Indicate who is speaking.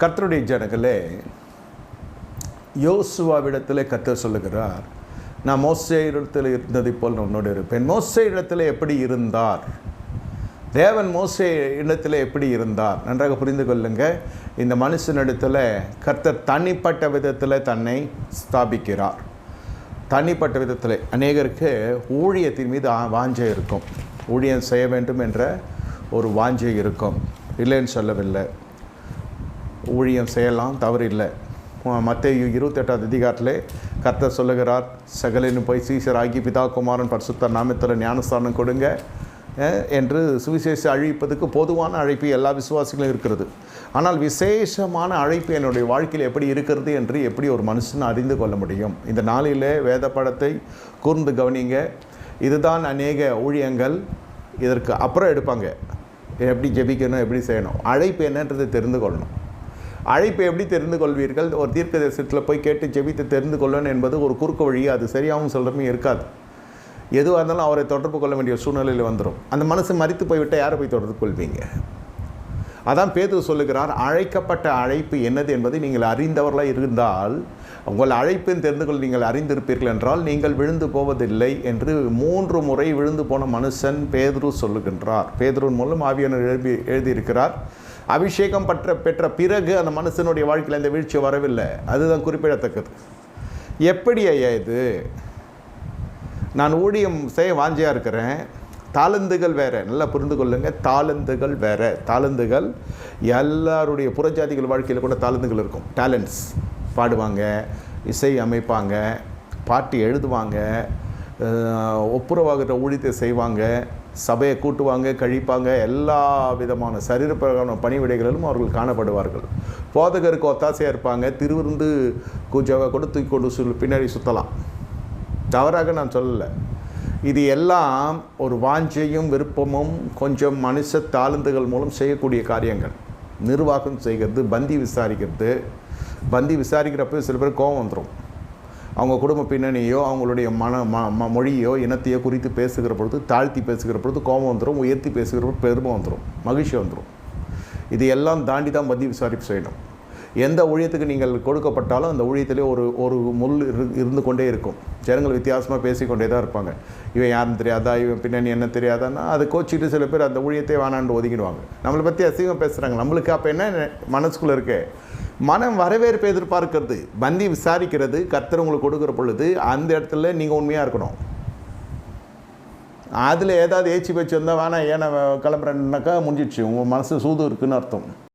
Speaker 1: கர்த்தருடைய ஜனங்களே யோசுவாவிடத்தில் கர்த்தர் சொல்லுகிறார் நான் மோசே இடத்தில் இருந்ததை போல் உன்னோடு இருப்பேன். மோசே இடத்துல எப்படி இருந்தார்? தேவன் மோசே இடத்துல எப்படி இருந்தார்? நன்றாக புரிந்து கொள்ளுங்க. இந்த மனுஷனிடத்தில் கர்த்தர் தனிப்பட்ட விதத்தில் தன்னை ஸ்தாபிக்கிறார். தனிப்பட்ட விதத்தில் அநேகருக்கு ஊழியத்தின் மீது ஆ- வாஞ்சை இருக்கும். ஊழியம் செய்ய வேண்டும் என்ற ஒரு வாஞ்சை இருக்கும். இல்லைன்னு சொல்லவில்லை. ஊழியம் செய்யலாம் தவறு இல்லை மற்ற இருபத்தெட்டாவது அதிகாரத்திலே கர்த்தர் சொல்லுகிறார் சகலினும் போய் சீசராகி பிதா குமாரன் பரிசுத்த நாமத்தில் ஞானஸ்தானம் கொடுங்க. என்று சுவிசேஷ அழிப்பதுக்கு பொதுவான அழைப்பு எல்லா விசுவாசிகளும் இருக்கிறது. ஆனால் விசேஷமான அழைப்பு என்னுடைய வாழ்க்கையில் எப்படி இருக்கிறது என்று எப்படி ஒரு மனுஷன் அறிந்து கொள்ள முடியும்? இந்த நாளிலே வேத படத்தை கூர்ந்து கவனிங்க. இதுதான் அநேக ஊழியங்கள். இதற்கு அப்புறம் எடுப்பாங்க. எப்படி ஜெபிக்கணும் எப்படி செய்யணும்? அழைப்பு என்னன்றதை தெரிந்து கொள்ளணும். அழைப்பை எப்படி தெரிந்து கொள்வீர்கள் ஒரு தீர்க்க தரிசனத்தில் போய் கேட்டு ஜெபித்து தெரிந்து கொள்ளணும் என்பது ஒரு குறுக்கு வழி. அது சரியாகவும் சொல்கிறமே இருக்காது. எதுவாக இருந்தாலும் அவரை தொடர்பு கொள்ள வேண்டிய சூழ்நிலையில் வந்துடும் அந்த மனசு மறித்து போய்விட்டால் யாரை போய் தொடர்பு கொள்வீங்க? அதான் பேது சொல்லுகிறார் அழைக்கப்பட்ட அழைப்பு என்னது என்பதை நீங்கள் அறிந்தவர்களாக இருந்தால் உங்கள் அழைப்பின் தெரிந்து கொள்ள நீங்கள் அறிந்திருப்பீர்கள் என்றால் நீங்கள் விழுந்து போவதில்லை என்று மூன்று முறை விழுந்து போன மனுஷன் பேதுரு சொல்லுகின்றார். பேதுருவின் மூலம் ஆவியானவர் எழுதி எழுதியிருக்கிறார். அபிஷேகம் பற்ற பெற்ற பிறகு அந்த மனுஷனுடைய வாழ்க்கையில் இந்த வீழ்ச்சி வரவில்லை. அதுதான் குறிப்பிடத்தக்கது. எப்படி ஐயா இது? நான் ஊழியம் செய்ய வாஞ்சியாக இருக்கிறேன். தாளந்துகள் வேறு. நல்லா புரிந்து கொள்ளுங்கள் தாளந்துகள் வேறு. தாளந்துகள் எல்லாருடைய புறஜாதிகள் வாழ்க்கையில் கூட தாளந்துகள் இருக்கும். டேலண்ட்ஸ் பாடுவாங்க இசை அமைப்பாங்க பாட்டு எழுதுவாங்க ஒப்புரவாகிற ஊழியத்தை செய்வாங்க சபையை கூட்டுவாங்க கழிப்பாங்க எல்லா விதமான சரீரப்பிரகான பணிவிடைகளிலும் அவர்கள் காணப்படுவார்கள். போதகருக்கு ஒத்தாசையாக இருப்பாங்க திருவிருந்து கூஜாவை கூட தூக்கி கொண்டு சொல்லி பின்னாடி சுற்றலாம் தவறாக நான் சொல்லலை. இது எல்லாம் ஒரு வாஞ்சையும் விருப்பமும் கொஞ்சம் மனுஷ தாளந்துகள் மூலம் செய்யக்கூடிய காரியங்கள். நிர்வாகம் செய்கிறது பந்தி விசாரிக்கிறது. பந்தி விசாரிக்கிறப்ப சில பேர் கோபம் வந்துடும் அவங்க குடும்ப பின்னணியோ அவங்களுடைய மன ம ம- மொழியோ இனத்தையோ குறித்து பேசுகிற பொழுது தாழ்த்தி பேசுகிற பொழுது கோபம் வந்துடும் உயர்த்தி பேசுகிற பொழுது பெருமை வந்துடும் மகிழ்ச்சி வந்துடும் இது எல்லாம் தாண்டி தான் பந்தி விசாரிப்பு செய்யணும். எந்த ஊழியத்துக்கு நீங்கள் கொடுக்கப்பட்டாலும் அந்த ஊழியத்திலே ஒரு ஒரு முள் இரு- இருந்து கொண்டே இருக்கும். ஜனங்கள் வித்தியாசமாக பேசிக்கொண்டே தான் இருப்பாங்க. இவன் யாருன்னு தெரியாதா? இவன் பின்னணி என்ன தெரியாதான்னா அதை கோச்சிட்டு சில பேர் அந்த ஊழியத்தை வேணான்னு ஒதுக்கிடுவாங்க. நம்மளை பற்றி அசிங்கம் பேசுகிறாங்க நம்மளுக்கு அப்போ என்ன மனசுக்குள்ளே இருக்கே? மனம் வரவேற்பு எதிர்பார்க்கிறது. பந்தி விசாரிக்கிறது. கர்த்தர் உங்களுக்கு கொடுக்குற பொழுது அந்த இடத்துல நீங்கள் உண்மையாக இருக்கணும். அதில் ஏதாவது ஏச்சி பேச்சு வந்தால் வேணாம் ஏன்னா கிளம்புறேன்னாக்கா முடிஞ்சிடுச்சு. உங்கள் மனசு சூது இருக்குன்னு அர்த்தம்.